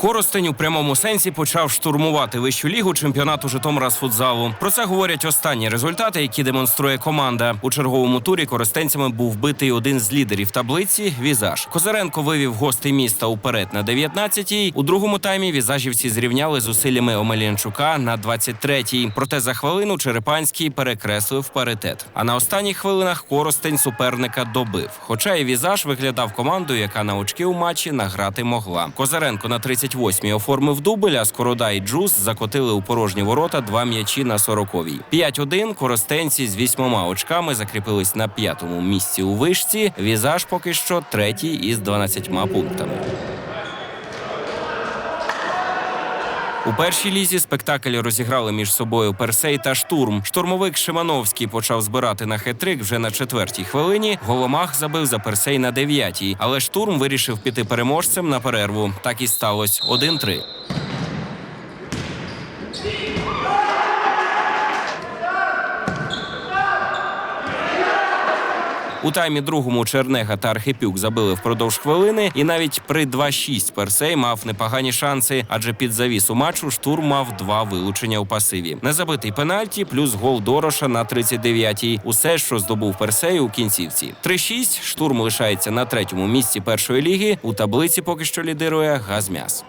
Коростень у прямому сенсі почав штурмувати вищу лігу чемпіонату Житомира з футзалу. Про це говорять останні результати, які демонструє команда. У черговому турі коростенцями був битий один з лідерів таблиці Візаж. Козаренко вивів гостей міста уперед на 19-й. У другому таймі візажівці зрівняли зусиллями Омелянчука на 23-й. Проте за хвилину Черепанський перекреслив паритет. А на останніх хвилинах Коростень суперника добив. Хоча і візаж виглядав командою, яка на очки у матчі награти могла. Козаренко на 38-й оформив дубль, а Скорода і Джус закотили у порожні ворота два м'ячі на 40-й. 5-1 коростенці з вісьмома очками закріпились на п'ятому місці у вишці. Візаж поки що третій із 12 пунктами. У першій лізі спектакль розіграли між собою Персей та Штурм. Штурмовик Шимановський почав збирати на хетрик вже на четвертій хвилині. Голомах забив за Персей на дев'ятій, але штурм вирішив піти переможцем на перерву. Так і сталося. 1-3. У таймі другому Чернега та Архипюк забили впродовж хвилини, і навіть при 2-6 Персей мав непогані шанси, адже під завісу матчу штурм мав два вилучення у пасиві. Незабитий пенальті, плюс гол Дороша на 39-й. Усе, що здобув Персей у кінцівці. 3-6 штурм лишається на третьому місці першої ліги. У таблиці поки що лідирує Газмяс.